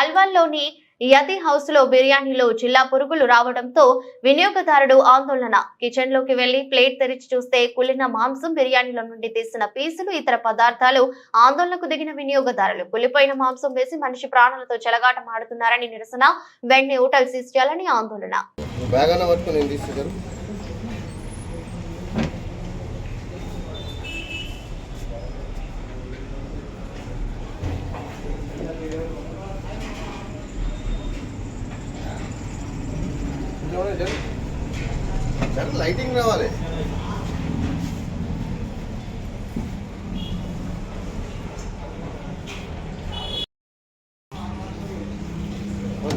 అల్వాల్లోని యతి హౌస్లో బిర్యానీలో జిల్లా పురుగులు రావడంతో వినియోగదారుడు ఆందోళన. కిచెన్లోకి వెళ్ళి ప్లేట్ తెరిచి చూస్తే కులిన మాంసం బిర్యానీలో నుండి తీసిన పీసులు ఇతర పదార్థాలు ఆందోళనకు దిగిన వినియోగదారులు. కులిపోయిన మాంసం వేసి మనిషి ప్రాణాలతో చెలగాటం ఆడుతున్నారని నిరసన వెంటనే హోటల్ సీజ్ చేయాలని ఆందోళన. తీసుకుంటాను లైటింగ్ రావాలి.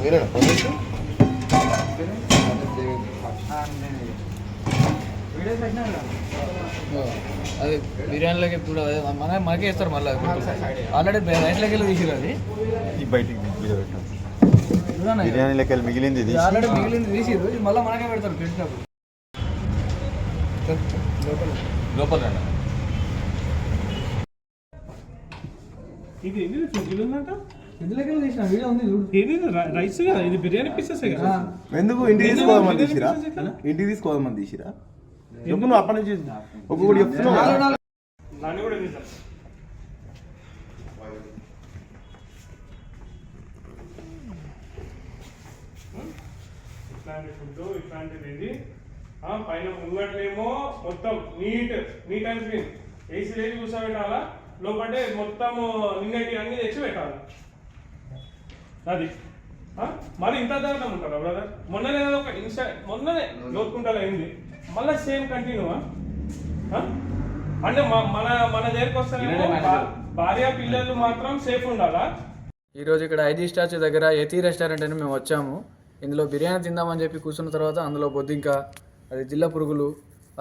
మీరేనా? అది బిర్యానీలోకి ఇప్పుడు మన మనకే ఇస్తారు మళ్ళీ. ఆల్రెడీ రైట్లోకి వెళ్ళి తీసిరు అది. ఈ బయటికి మీద పెట్టాం చూడన్నా ఇది. బిర్యానీ లెక్కలు మిగిలింది ఆల్రెడీ మిగిలింది తీసిరు మళ్ళీ మనకే పెడతారు పెట్టినప్పుడు లోపల. ఇది ఇది ఫ్రిడ్జ్లో ఉందంట? ఇందులోకి వెళ్ళి తీసిన? వీడియో ఉంది చూడు. ఇది? ర- రైస్ కదా? ఇది బిర్యానీ పీసెస్ కదా? ఎందుకు? ఇంటికి తీసుకోదామని తీసిరా? ఇంటికి తీసుకోదామని తీసిరా? చెప్పు నువ్వు అప్పటి నుంచి ఒక్కొక్కటి చెప్తున్నావు కదా. దాన్ని కూడా తీసాం ఇట్లాంటి ఫుడ్ ఇట్లాంటిది ఇది పైన ముంగట్లేమో మొత్తం neat neat and clean. AC లేచి కూర్చోబెట్టాలా? లోపంటే మొత్తం నిన్నటి అన్ని తెచ్చి పెట్టాలి. అది? మరి ఇంత దారుణం ఉంటారా బ్రదర్ మొన్ననే ఒక ఇన్స్టా మొన్ననే లోతుకుంటాలో అయింది. మళ్ళీ సేమ్ కంటిన్యూవా అంటే మన మన దగ్గరికి వస్తేనేమో భా- భార్య పిల్లలు మాత్రం సేఫ్ ఉండాలా? ఈరోజు ఇక్కడ ఐజీ స్టాచ్యూ దగ్గర యతి రెస్టారెంట్ అని మేము వచ్చాము. ఇందులో బిర్యానీ తిందామని చెప్పి కూర్చున్న తర్వాత అందులో బొద్దింక అది జిల్లా పురుగులు.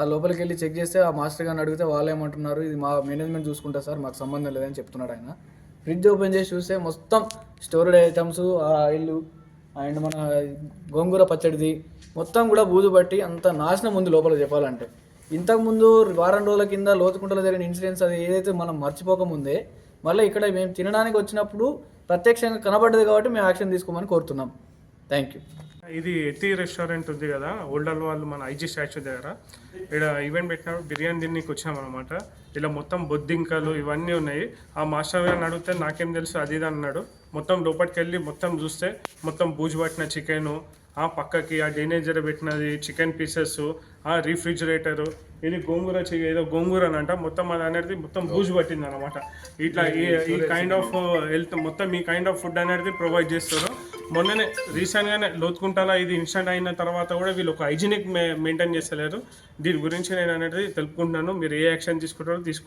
ఆ లోపలికి వెళ్ళి చెక్ చేస్తే ఆ మాస్టర్ గారిని అడిగితే వాళ్ళు ఏమంటున్నారు ఇది మా మేనేజ్మెంట్ చూసుకుంటా సార్ మాకు సంబంధం లేదని చెప్తున్నాడు ఆయన. ఫ్రిడ్జ్ ఓపెన్ చేసి చూస్తే మొత్తం స్టోరేడ్ ఐటమ్స్ ఆ ఆయిల్ అండ్ మన గోంగూర పచ్చడిది మొత్తం కూడా బూజు పట్టి అంత నాశనం ఉంది లోపల చెప్పాలంటే. ఇంతకుముందు వారం రోజుల కింద లోతుకుంటలో జరిగిన ఇన్సిడెంట్స్ అది ఏదైతే మనం మర్చిపోకముందే మళ్ళీ ఇక్కడ మేము తినడానికి వచ్చినప్పుడు ప్రత్యక్షంగా కనబడ్డది కాబట్టి మేము యాక్షన్ తీసుకోమని కోరుతున్నాం. Thank you. ఇది ఎత్తి రెస్టారెంట్ ఉంది కదా ఓల్డర్ వాళ్ళు మన ఐజీ స్టాచ్యూ దగ్గర. ఇక్కడ ఈవెంట్ పెట్టినప్పుడు బిర్యానీ తిన్నికి వచ్చాం అనమాట ఇలా మొత్తం బొద్దింకలు ఇవన్నీ ఉన్నాయి. ఆ మాస్టర్ గారిని అడిగితే నాకేం తెలుసు అది ఇది అన్నాడు. మొత్తం లోపలికి వెళ్ళి మొత్తం చూస్తే మొత్తం బూజు పట్టిన చికెను ఆ పక్కకి ఆ డేనేజర్ పెట్టినది చికెన్ పీసెస్ ఆ రిఫ్రిజిరేటరు ఇది గోంగూర ఏదో గోంగూర అని అంట. మొత్తం అది అనేది మొత్తం బూజు పట్టింది అనమాట ఇట్లా ఈ ఈ కైండ్ ఆఫ్ హెల్త్ మొత్తం ఈ కైండ్ ఆఫ్ ఫుడ్ అనేది ప్రొవైడ్ చేస్తారు. మొన్ననే రీసెంట్గానే లోతుకుంటాలా ఇది ఇన్స్టెంట్ అయిన తర్వాత కూడా వీళ్ళు ఒక హైజీనిక్ మెయింటైన్ చేస్తలేరు. దీని గురించి నేను అనేది తెలుపుకుంటున్నాను. మీరు ఏ యాక్షన్ తీసుకుంటారో తీసుకోండి.